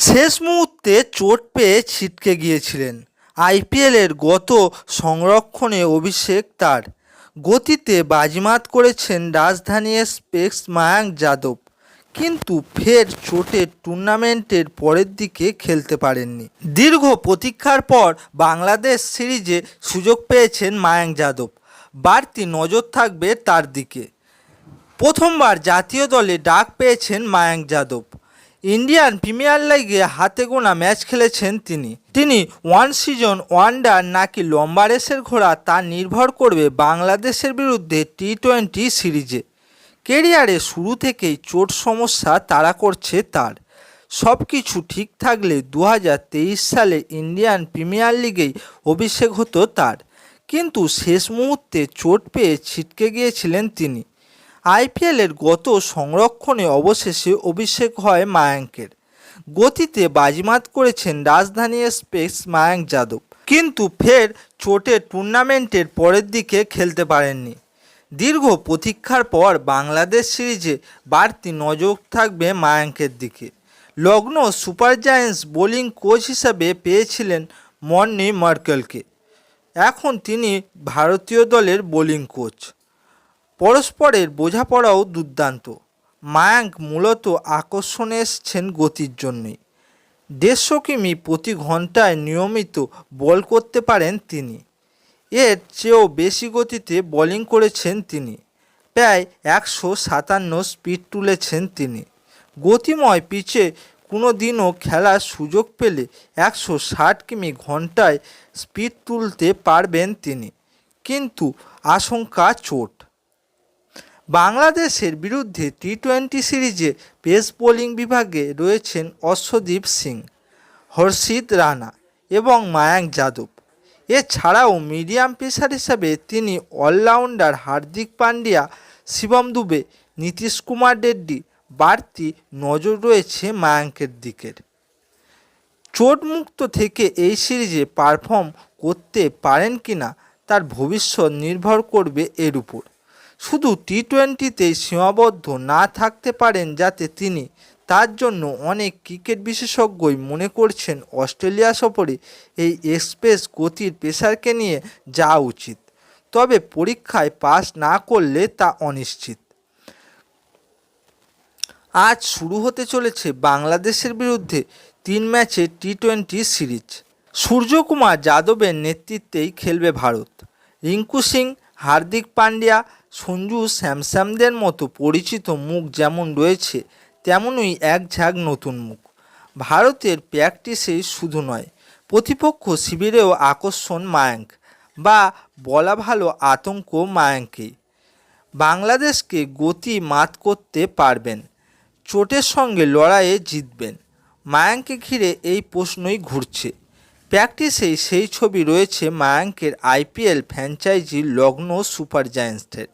শেষ মুহূর্তে চোট পেয়ে ছিটকে গিয়েছিলেন। আইপিএলের গত সংরক্ষণে অভিষেক তার। গতিতে বাজিমাত করেছেন রাজধানী স্পেক্স মায়াঙ্ক যাদব। কিন্তু ফের চোটে টুর্নামেন্টের পরের দিকে খেলতে পারেননি। দীর্ঘ প্রতীক্ষার পর বাংলাদেশ সিরিজে সুযোগ পেয়েছেন মায়াঙ্ক যাদব। বাড়তি নজর থাকবে তার দিকে। প্রথমবার জাতীয় দলে ডাক পেয়েছেন মায়াঙ্ক যাদব। ইন্ডিয়ান প্রিমিয়ার লিগে হাতে গোনা ম্যাচ খেলেছেন তিনি। তিনি ওয়ান সিজন ওয়ান্ডার নাকি লম্বা রেসের ঘোড়া তা নির্ভর করবে বাংলাদেশের বিরুদ্ধে টি টোয়েন্টি সিরিজে। কেরিয়ারে শুরু থেকেই চোট সমস্যা তাড়া করছে তার। সব কিছু ঠিক থাকলে দু হাজার তেইশ সালে ইন্ডিয়ান প্রিমিয়ার লিগেই অভিষেক হতো তার। কিন্তু শেষ মুহূর্তে চোট পেয়ে ছিটকে গিয়েছিলেন তিনি। আইপিএলের গত সংরক্ষণে অবশেষে অভিষেক হয় মায়াঙ্কের। গতিতে বাজিমাত করেছেন রাজধানী স্পেস মায়াঙ্ক যাদব। কিন্তু ফের চোটে টুর্নামেন্টের পরের দিকে খেলতে পারেননি। দীর্ঘ প্রতীক্ষার পর বাংলাদেশ সিরিজে বাড়তি নজর থাকবে মায়াঙ্কের দিকে। লগ্ন সুপার জায়ান্টস বোলিং কোচ হিসাবে পেয়েছিলেন মর্নি মার্কেলকে। এখন তিনি ভারতীয় দলের বোলিং কোচ। পরস্পরের বোঝাপড়াও দুর্দান্ত। মায়াঙ্ক মূলত আকর্ষণে এসছেন গতির জন্যই দেড়শো কিমি প্রতি ঘন্টায় নিয়মিত বল করতে পারেন তিনি। এর চেয়েও বেশি গতিতে বোলিং করেছেন তিনি। প্রায় একশো সাতান্ন স্পিড তুলেছেন তিনি। গতিময় পিচে কোনো দিনও খেলার সুযোগ পেলে একশো ষাট কিমি ঘন্টায় স্পিড তুলতে পারবেন তিনি। কিন্তু আশঙ্কা চোট। বাংলাদেশের বিরুদ্ধে টি টোয়েন্টি সিরিজে পেস বোলিং বিভাগে রয়েছেন অশ্বদীপ সিং হর্ষিত রানা এবং মায়াঙ্ক যাদব। এছাড়াও মিডিয়াম পেসার হিসাবে তিনি অলরাউন্ডার হার্দিক পান্ডিয়া, শিবম দুবে, নীতিশ কুমার রেড্ডি বাড়তি নজর রয়েছে মায়াঙ্কের দিকের। চোটমুক্ত থেকে এই সিরিজে পারফর্ম করতে পারেন কিনা তার ভবিষ্যৎ নির্ভর করবে এর উপর। শুধু টি টোয়েন্টিতেই সীমাবদ্ধ না থাকতে পারেন যাতে তিনি, তার জন্য অনেক ক্রিকেট বিশেষজ্ঞই মনে করছেন অস্ট্রেলিয়া সফরে এই এক্সপ্রেস গতির পেসারকে নিয়ে যাওয়া উচিত, তবে পরীক্ষায় পাস না করলে তা অনিশ্চিত। আজ শুরু হতে চলেছে বাংলাদেশের বিরুদ্ধে তিন ম্যাচে টি টোয়েন্টি সিরিজ। সূর্যকুমার যাদবের নেতৃত্বেই খেলবে ভারত। রিঙ্কু সিং, হার্দিক পান্ডিয়া সঞ্জু স্যামস্যামদের মতো পরিচিত মুখ যেমন রয়েছে, তেমনই এক ঝাঁক নতুন মুখ। ভারতের প্র্যাকটিসেই শুধু নয়, প্রতিপক্ষ শিবিরেও আকর্ষণ মায়াঙ্ক বা বলা ভালো আতঙ্ক মায়াঙ্কে। বাংলাদেশকে গতি মাত করতে পারবেন, চোটের সঙ্গে লড়াইয়ে জিতবেন। মায়াঙ্কে ঘিরে এই প্রশ্নই ঘুরছে। প্র্যাকটিসেই সেই ছবি রয়েছে মায়াঙ্কের আইপিএল ফ্র্যাঞ্চাইজি লগ্ন সুপার জায়ান্টসের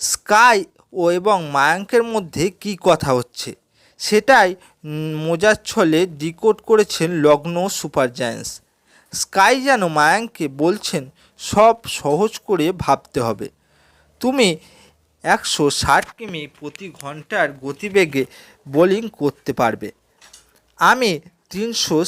স্কাই ও এবং মায়াঙ্কের মধ্যে কি কথা হচ্ছে? সেটাই মোজার ছলে ডিকোড করেছেন লগ্ন সুপার জায়ান্টস। স্কাই যেন মায়াঙ্ককে বলছেন, সব সহজ করে ভাবতে হবে। তুমি একশো ষাট কিমি প্রতি ঘণ্টার গতিবেগে বোলিং করতে পারবে। আমি তিনশো